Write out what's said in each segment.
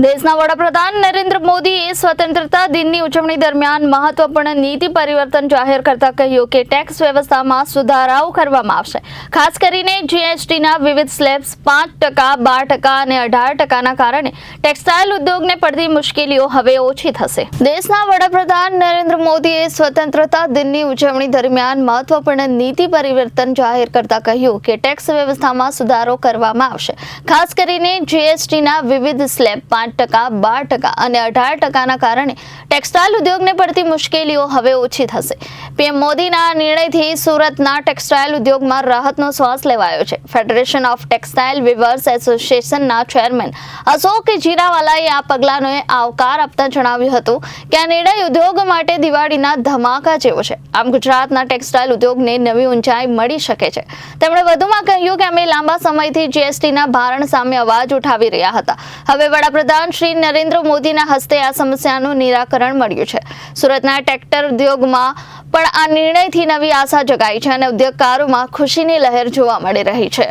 દેશના વડાપ્રધાન નરેન્દ્ર મોદીએ સ્વતંત્રતા દિનની ઉજવણી દરમિયાન મહત્વપૂર્ણ નીતિ પરિવર્તન જાહેર કરતા કહ્યું કે ટેક્સ વ્યવસ્થામાં સુધારાઓ કરવામાં આવશે. ખાસ કરીને જીએસટીના વિવિધ સ્લેબ્સ પાંચ ટકા, બાર ટકા અને અઢાર ટકાના કારણે ટેક્સટાઇલ ઉદ્યોગને પડતી મુશ્કેલીઓ હવે ઓછી થશે. દેશના વડાપ્રધાન નરેન્દ્ર મોદીએ સ્વતંત્રતા દિનની ઉજવણી દરમિયાન મહત્વપૂર્ણ નીતિ પરિવર્તન જાહેર કરતા કહ્યું કે ટેક્સ વ્યવસ્થામાં સુધારો કરવામાં આવશે. ખાસ કરીને જીએસટીના વિવિધ સ્લેબ પાંચ ટકા, બાર ટકા અને અઢાર ટકાના કારણે ટેક્સટાઇલ ઉદ્યોગને પડતી મુશ્કેલીઓ હવે ઓછી થશે. પીએમ મોદીના નિર્ણયથી સુરતના ટેક્સટાઇલ ઉદ્યોગમાં રાહતનો શ્વાસ લેવાયો છે. ફેડરેશન ઓફ ટેક્સટાઇલ વિવર્સ એસોસિએશનના ચેરમેન અશોક જીરાવાલાએ આ પગલાંનો આવકાર આપતા જણાવ્યું હતું કે આ નિર્ણય ઉદ્યોગ માટે દિવાળીના ધમાકા જેવો છે. આમ ગુજરાતના ટેક્સટાઇલ ઉદ્યોગને નવી ઊંચાઈ મળી શકે છે. તેમણે વધુમાં કહ્યું કે અમે લાંબા સમયથી જીએસટીના ભારણ સામે અવાજ ઉઠાવી રહ્યા હતા. હવે વડાપ્રધાન શ્રી નરેન્દ્ર મોદીના હસ્તે આ સમસ્યાનું નિરાકરણ મળ્યું છે. સુરતના ટ્રેક્ટર ઉદ્યોગમાં પણ આ નિર્ણયથી નવી આશા જગાઈ છે અને ઉદ્યોગકારોમાં ખુશીની લહેર જોવા મળી રહી છે.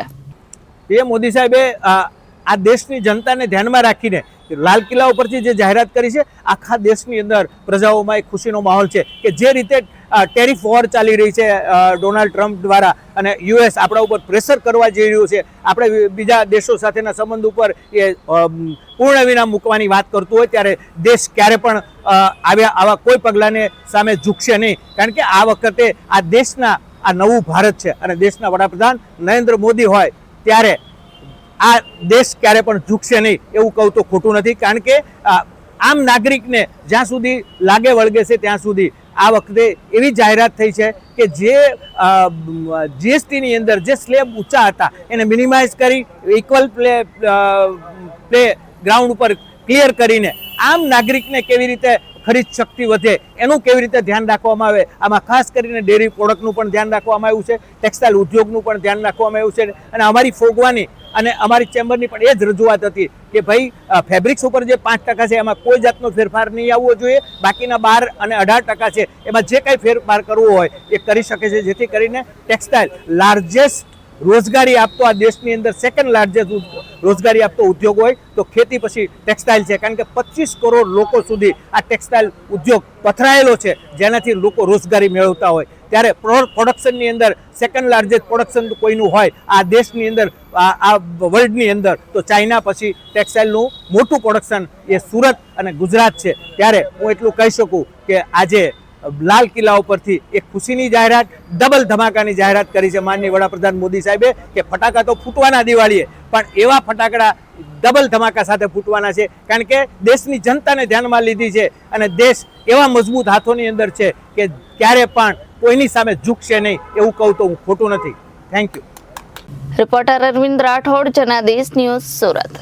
પીએમ મોદી સાહેબે આ દેશની જનતાને ધ્યાનમાં રાખીને લાલ કિલ્લા ઉપરથી જે જાહેરાત કરી છે, આખા દેશની અંદર પ્રજાઓમાં એક ખુશીનો માહોલ છે કે જે રીતે ટેરિફ વોર ચાલી રહી છે ડોનાલ્ડ ટ્રમ્પ દ્વારા અને યુએસ આપણા ઉપર પ્રેશર કરવા જઈ રહ્યું છે. આપણે બીજા દેશો સાથેના સંબંધ ઉપર એ પૂર્ણ વિરામ મૂકવાની વાત કરતું હોય ત્યારે દેશ ક્યારે પણ આવ્યા, આવા કોઈ પગલાંને સામે ઝૂકશે નહીં. કારણ કે આ વખતે આ દેશના આ નવું ભારત છે અને દેશના વડાપ્રધાન નરેન્દ્ર મોદી હોય ત્યારે આ દેશ ક્યારે પણ ઝૂકશે નહીં એવું કહું તો ખોટું નથી, કારણ કે આમ નાગરિકને જ્યાં સુધી લાગે વળગે છે ત્યાં સુધી આ વખતે એવી જાહેરાત થઈ છે કે જે જીએસટીની અંદર જે સ્લેબ ઊંચા હતા એને મિનિમાઇઝ કરી ઇક્વલ પ્લે પ્લે ગ્રાઉન્ડ ઉપર ક્લિયર કરીને આમ નાગરિકને કેવી રીતે ખરીદ શક્તિ વધે એનું કેવી રીતે ધ્યાન રાખવામાં આવે, આમાં ખાસ કરીને ડેરી પ્રોડક્ટનું પણ ધ્યાન રાખવામાં આવ્યું છે, ટેક્સટાઇલ ઉદ્યોગનું પણ ધ્યાન રાખવામાં આવ્યું છે, અને અમારી ફોગવાની અને અમારી ચેમ્બરની પણ એ જ રજૂઆત હતી કે ભાઈ ફેબ્રિક્સ ઉપર જે પાંચ ટકા છે, એમાં કોઈ જાતનો ફેરફાર નહીં આવવો જોઈએ. બાકીના બાર અને અઢાર ટકા છે, એમાં જે કાંઈ ફેરફાર કરવો હોય, એ કરી શકે છે, જેથી કરીને ટેક્સટાઇલ લાર્જેસ્ટ રોજગારી આપતો આ દેશની અંદર સેકન્ડ લાર્જેસ્ટ રોજગારી આપતો ઉદ્યોગ હોય, તો ખેતી પછી ટેક્સટાઇલ છે. કારણ કે પચીસ કરોડ લોકો સુધી આ ટેક્સટાઇલ ઉદ્યોગ પથરાયેલો છે, જેનાથી લોકો રોજગારી મેળવતા હોય. ત્યારે પ્રોડક્શનની અંદર સેકન્ડ લાર્જેસ્ટ પ્રોડક્શન કોઈનું હોય, આ દેશની અંદર, આ વર્લ્ડની અંદર, તો ચાઇના પછી ટેક્સટાઇલનું મોટું પ્રોડક્શન એ સુરત અને ગુજરાત છે. ત્યારે હું એટલું કહી શકું કે આજે લાલ કિલ્લા ઉપરથી એક ખુશીની જાહેરાત ડબલ ધમાકાની જાહેરાત કરી છે માનનીય વડાપ્રધાન મોદી સાહેબે કે ફટાકા તો ફૂટવાના દિવાળીએ, પણ એવા ફટાકડા ડબલ ધમાકા સાથે ફૂટવાના છે. કારણ કે દેશની જનતાને ધ્યાનમાં લીધી છે અને દેશ એવા મજબૂત હાથોની અંદર છે કે ક્યારે પણ કોઈની સામે ઝૂકશે નહીં એવું કહું તો હું ખોટું નથી. Thank you reporter Arvind Rathod Janadesh news Surat